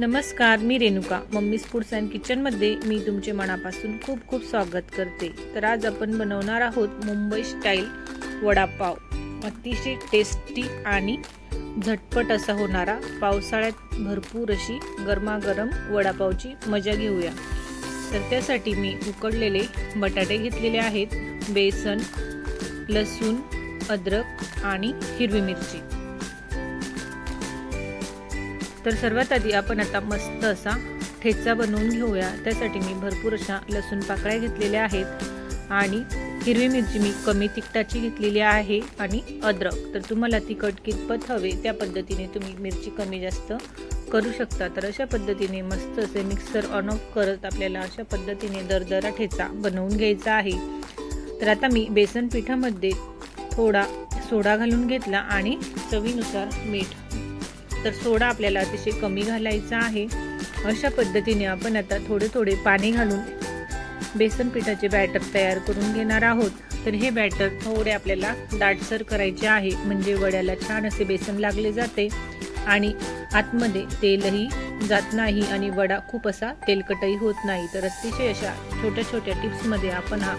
नमस्कार मी Renuka. Mummy's foods and किचनमध्ये मी तुमचे मनापासून खूप खूप स्वागत करते. तर आज आपण बनवणार आहोत मुंबई स्टाईल वडापाव. अतिशय टेस्टी आणि झटपट असा होणारा पावसाळ्यात भरपूर अशी गरमागरम वडापावची मजा घेऊया. तर त्यासाठी मी उकडलेले बटाटे घेतलेले आहेत बेसन लसूण अद्रक आणि हिरवी मिरची. तर सर्वात आधी आपण आता मस्त असा ठेचा बनवून घेऊया. त्यासाठी मी भरपूर अशा लसूण पाकळ्या घेतलेल्या आहेत. आणि हिरवी मिरची मी कमी तिखटाची घेतलेली आहे आणि अद्रक. तर तुम्हाला तिखट कितपत हवे त्या पद्धतीने तुम्ही मिरची कमी जास्त करू शकता. तर अशा पद्धतीने मस्त असे मिक्सर ऑन ऑफ करत आपल्याला अशा पद्धतीने दरदरा ठेचा बनवून घ्यायचा आहे. तर आता मी बेसन पिठामध्ये थोडा सोडा घालून घेतला आणि चवीनुसार मीठ तर सोडा आपल्याला अतिशय कमी घालायचा आहे. अशा पद्धतीने आपण आता थोडे थोडे पाणी घालून बेसन पिठाचे बॅटर तयार करून घेणार आहोत. तर हे बॅटर थोडे आपल्याला दाटसर करायचे आहे. म्हणजे वड्याला छान असे बेसन लागले जाते आणि आतमध्ये तेलही जात नाही आणि वडा खूप असा तेलकटही होत नाही. तर अतिशय अशा छोट्या छोट्या टिप्समध्ये आपण हा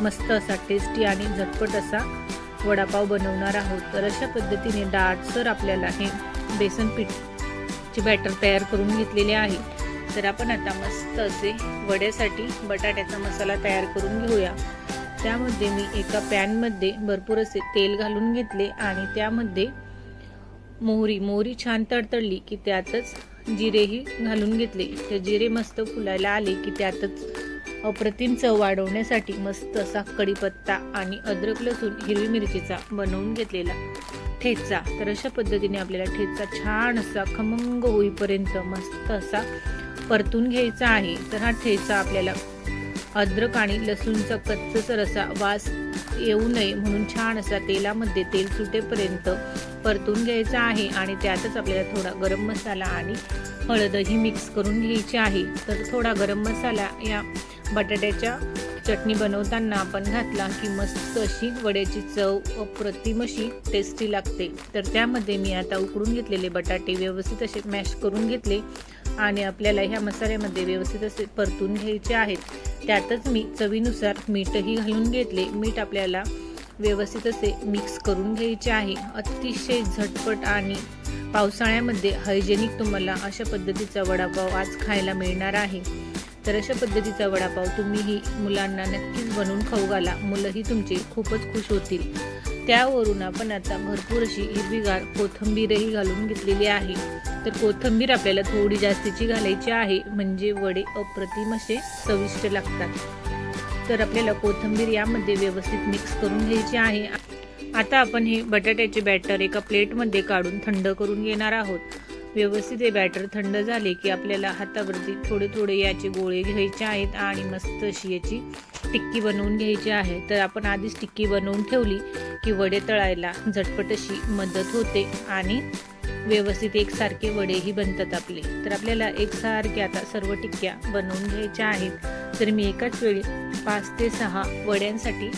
मस्त असा टेस्टी आणि झटपट असा वडापाव बनवणार आहोत. तर अशा पद्धतीने दाटसर आपल्याला हे बेसन पीठचे बॅटर तयार करून घेतलेले आहे. तर आपण आता मस्त असे वड्यासाठी बटाट्याचा मसाला तयार करून घेऊया. त्यामध्ये मी एका पॅनमध्ये भरपूर असे तेल घालून घेतले आणि त्यामध्ये मोहरी मोहरी छान तडतडली की त्यातच जिरेही घालून घेतले. ते जिरे मस्त फुलायला आले की त्यातच अप्रतिम चव वाढवण्यासाठी मस्त असा कढीपत्ता आणि अद्रक लसूण हिरवी मिरचीचा बनवून घेतलेला. ठेचा. तर अशा पद्धतीने आपल्याला ठेचा छान असा खमंग होईपर्यंत मस्त असा परतून घ्यायचा आहे. तर हा ठेचा आपल्याला अद्रक आणि लसूणचा कच्चसर असा वास येऊ नये म्हणून छान असा तेलामध्ये तेल सुटेपर्यंत परतून घ्यायचा आहे आणि त्यातच आपल्याला थोडा गरम मसाला आणि हळदही मिक्स करून घ्यायची आहे. तर थोडा गरम मसाला या बटाट्याच्या चटणी बनवताना आपण घातला की मस्त अशी वड्याची चव अप्रतिम अशी टेस्टी लागते. तर त्यामध्ये मी आता उकडून घेतलेले बटाटे व्यवस्थित असे मॅश करून घेतले आणि आपल्याला ह्या मसाल्यामध्ये व्यवस्थित असे परतून घ्यायचे आहेत. त्यातच मी चवीनुसार मीठही घालून घेतले. मीठ आपल्याला व्यवस्थित असे मिक्स करून घ्यायचे आहे. अतिशय झटपट आणि पावसाळ्यामध्ये हायजेनिक तुम्हाला अशा पद्धतीचा वडापाव आज खायला मिळणार आहे. तर अशा पद्धतीचा वडापाव तुम्हीही मुलांना नक्कीच बनवून खाऊ घाला. मुलंही तुमचे खूपच खुश होतील. त्यावरून आपण आता भरपूर अशी हिरवीगार कोथंबीरही घालून घेतलेली आहे. तर कोथंबीर आपल्याला थोडी जास्तीची घालायची आहे. म्हणजे वडे अप्रतिम असे चविष्ट लागतात. तर आपल्याला कोथंबीर यामध्ये व्यवस्थित मिक्स करून घ्यायची आहे. आता आपण हे बटाट्याचे बॅटर एका प्लेटमध्ये काढून थंड करून घेणार आहोत. व्यवस्थित हे बॅटर थंड झाले की आपल्याला हातावरती थोडे थोडे याचे गोळे घ्यायचे आहेत आणि मस्त अशी याची टिक्की बनवून घ्यायची आहे. तर आपण आधीच टिक्की बनवून ठेवली की वडे तळायला झटपट अशी मदत होते आणि व्यवस्थित एकसारखे वडेही बनतात आपले. तर आपल्याला एकसारखे आता सर्व टिक्क्या बनवून घ्यायच्या आहेत. तर मी एकाच वेळी पाच ते सहा वड्यांसाठी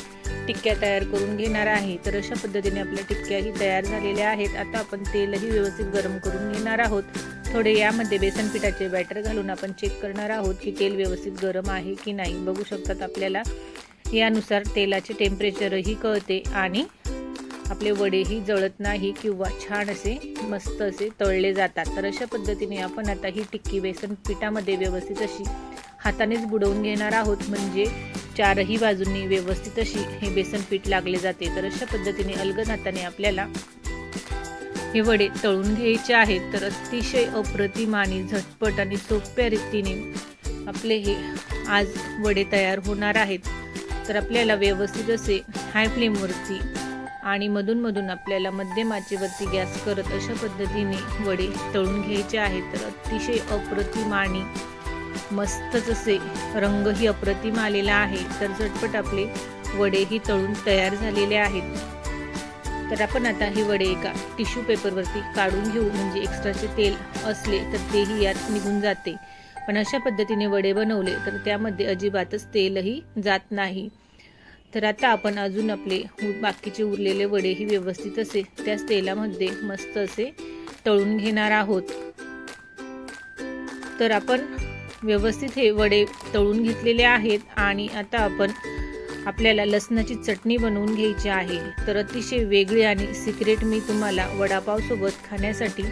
टिक्क्या तयार करून घेणार आहे. तर अशा पद्धतीने आपल्या टिक्क्याही तयार झालेल्या आहेत. आता आपण तेलही व्यवस्थित गरम करून घेणार आहोत. थोडे यामध्ये बेसन पिठाचे बॅटर घालून आपण चेक करणार आहोत की तेल व्यवस्थित गरम आहे की नाही. बघू शकतात आपल्याला यानुसार तेलाचे टेम्परेचरही कळते आणि आपले वडेही जळत नाही किंवा छान असे मस्त असे तळले जातात. तर अशा पद्धतीने आपण आता ही टिक्की बेसन पिठामध्ये व्यवस्थित अशी हातानेच बुडवून घेणार आहोत. म्हणजे चारही बाजूंनी व्यवस्थित अशी हे बेसन पीठ लागले जाते तर अशा पद्धतीने अलगद हाताने आपल्याला हे वडे तळून घ्यायचे आहेत. तर अतिशय अप्रतिम आणि झटपट आणि सोप्या रीतीने आपले हे आज वडे तयार होणार आहेत. तर आपल्याला व्यवस्थित असे हाय फ्लेमवरती आणि मधूनमधून आपल्याला मध्यमाचेवरती गॅस करत अशा पद्धतीने वडे तळून घ्यायचे आहेत. तर अतिशय अप्रतिम आणि मस्तच असे रंगही अप्रतिम आलेला आहे तर झटपट आपले वडेही तळून तयार झालेले आहेत. तर आपण आता हे वडे एका टिश्यू पेपरवरती काढून घेऊ म्हणजे एक्स्ट्राचे तेल असले तर तेही यात निघून जाते. पण अशा पद्धतीने वडे बनवले तर त्यामध्ये अजिबातच तेलही जात नाही. तर आता आपण अजून आपले बाकीचे उरलेले वडेही व्यवस्थित असे त्याच तेलामध्ये मस्त असे तळून घेणार आहोत. तर आपण व्यवस्थित हे वडे तळून घेतलेले आहेत आणि आता आपण आपल्याला लसणाची चटणी बनवून घ्यायची आहे. तर अतिशय वेगळी आणि सिक्रेट मी तुम्हाला वडापावसोबत खाण्यासाठी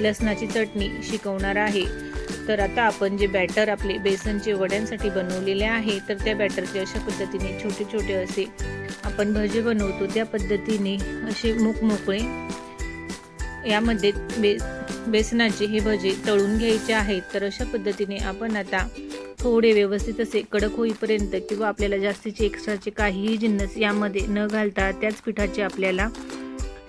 लसणाची चटणी शिकवणार आहे. तर आता आपण जे बॅटर आपले बेसनचे वड्यांसाठी बनवलेले आहे तर त्या बॅटरचे अशा पद्धतीने छोटे छोटे असे आपण भजे बनवतो. त्या पद्धतीने असे मोकमोकळे यामध्ये बे बेसनाचे हे भजे तळून घ्यायचे आहेत तर अशा पद्धतीने आपण आता थोडे व्यवस्थित असे कडक होईपर्यंत किंवा आपल्याला जास्तीचे एक्स्ट्राचे काहीही जिन्नस यामध्ये न घालता त्याच पिठाचे आपल्याला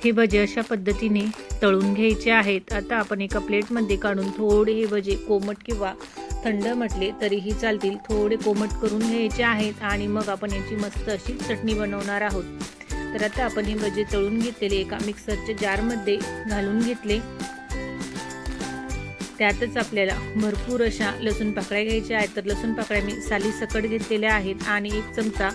हे भजे अशा पद्धतीने तळून घ्यायचे आहेत. आता आपण एका प्लेटमध्ये काढून थोडे हे भजे कोमट किंवा थंड म्हटले तरीही चालतील. थोडे कोमट करून घ्यायचे आहेत आणि मग आपण याची मस्त अशी चटणी बनवणार आहोत. तर आता आपण हे भजे तळून घेतलेले एका मिक्सरच्या जारमध्ये घालून घेतले. त्यातच आपल्याला भरपूर अशा लसूण पाकळ्या घ्यायच्या आहेत. तर लसूण पाकळ्या मी साली सकट घेतलेल्या आहेत आणि एक चमचा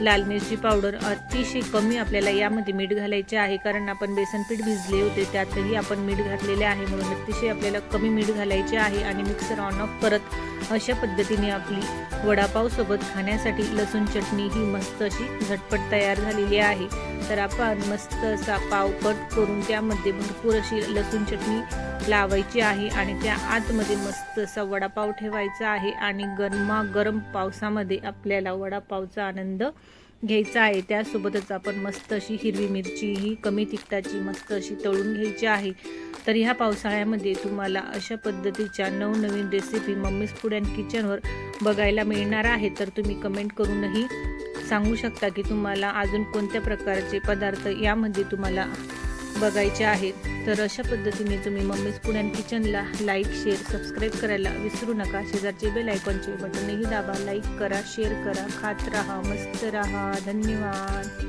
लाल मिरची पावडर अतिशय कमी आपल्याला यामध्ये मीठ घालायचे आहे. कारण आपण बेसन पीठ भिजले होते त्यातही आपण मीठ घातलेले आहे. म्हणून अतिशय आपल्याला कमी मीठ घालायचे आहे आणि मिक्सर ऑन ऑफ करत अशा पद्धतीने आपली वडापावसोबत खाण्यासाठी लसूण चटणी ही मस्त अशी झटपट तयार झालेली आहे. तर आपण मस्त असा पाव कट करून त्यामध्ये भरपूर अशी लसूण चटणी लावायची आहे आणि त्या आतमध्ये मस्त असा वडापाव ठेवायचा आहे आणि गरमागरम पावसामध्ये आपल्याला वडापावचा आनंद घ्यायचा आहे. त्यासोबतच आपण मस्त अशी हिरवी मिरची ही कमी तिखटाची मस्त अशी तळून घ्यायची आहे. तर ह्या पावसाळ्यामध्ये तुम्हाला अशा पद्धतीच्या नवनवीन रेसिपी मम्मीज फूड अँड किचनवर बघायला मिळणार आहे. तर तुम्ही कमेंट करूनही सांगू शकता की तुम्हाला अजून कोणत्या प्रकारचे पदार्थ यामध्ये तुम्हाला बघायचे आहेत. तर अशा पद्धतीने तुम्ही मम्मीज फूड अँड किचनला लाईक शेअर सबस्क्राईब करायला विसरू नका. शेजारचे बेल आयकॉनचे बटनही दाबा. लाईक करा शेअर करा. खात राहा मस्त राहा. धन्यवाद.